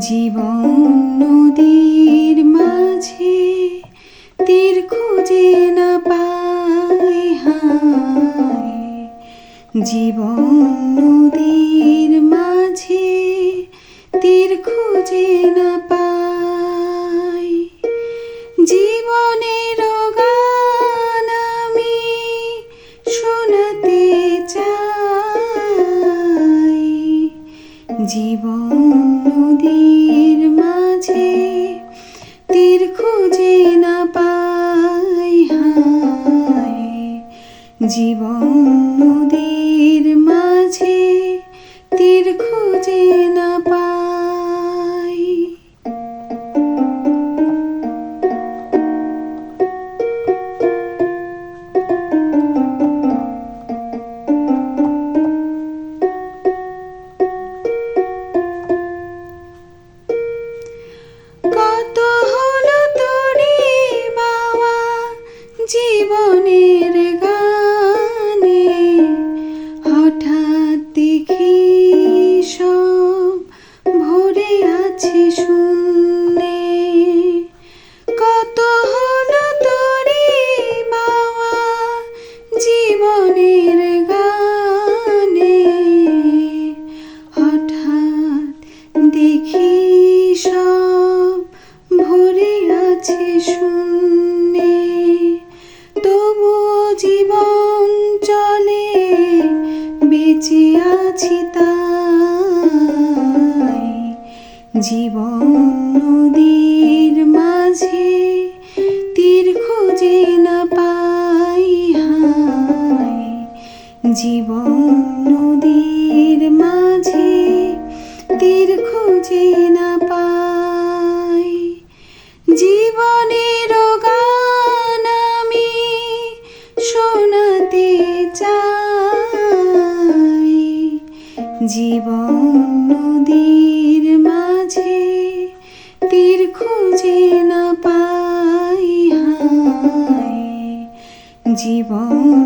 জীবন নদীর মাঝে তীর খুঁজে না পাই হায়। জীবন নদীর মাঝে তীর খুঁজে না পাই। জীবনের গান আমি শোনাতে চাই। জীবন জীবন নদীর মাঝে তীর খুঁজে না পাই। কত হলো তোরে বাবা জীবনের শূন্যে তবু জীবন চলে, বেঁচে আছি তাই। জীবন নদীর মাঝে তীর খুঁজে না পাই হায়। জীবন জীবন নদীর মাঝে তীর খুঁজে না পাই জীবন